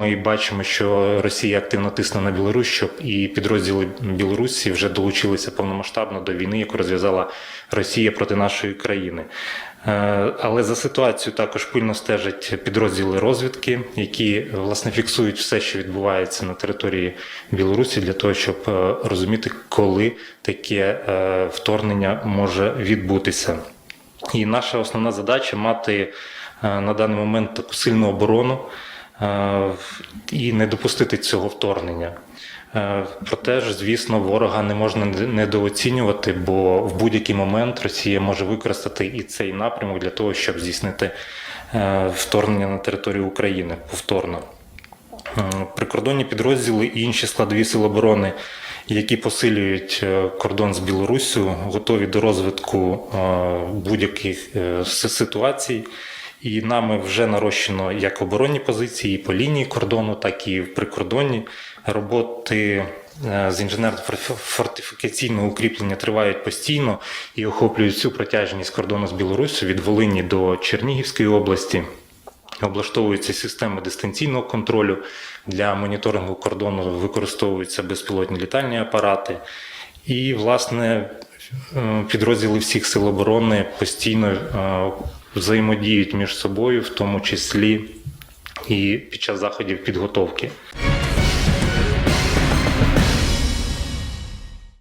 Ми бачимо, що Росія активно тисне на Білорусь, щоб і підрозділи Білорусі вже долучилися повномасштабно до війни, яку розв'язала Росія проти нашої країни. Е, Але за ситуацією також пильно стежать підрозділи розвідки, які власне фіксують все, що відбувається на території Білорусі, для того, щоб е, розуміти, коли таке е, вторгнення може відбутися. І наша основна задача мати на даний момент таку сильну оборону і не допустити цього вторгнення. Е, Проте ж, звісно, ворога не можна недооцінювати, бо в будь-який момент Росія може використати і цей напрямок для того, щоб здійснити е, вторгнення на територію України повторно. Е, Прикордонні підрозділи і інші складові сил оборони, які посилюють е, кордон з Білоруссю, готові до розвитку е, будь-яких е, ситуацій. І нами вже нарощено як оборонні позиції і по лінії кордону, так і в прикордонні роботи е, з інженерно-фортифікаційного укріплення тривають постійно і охоплюють всю протяжність кордону з Білоруссю від Волині до Чернігівської області. Облаштовуються системи дистанційного контролю для моніторингу кордону, використовуються безпілотні літальні апарати. І, власне, е, підрозділи всіх сил оборони постійно е, взаємодіють між собою, в тому числі і під час заходів підготовки.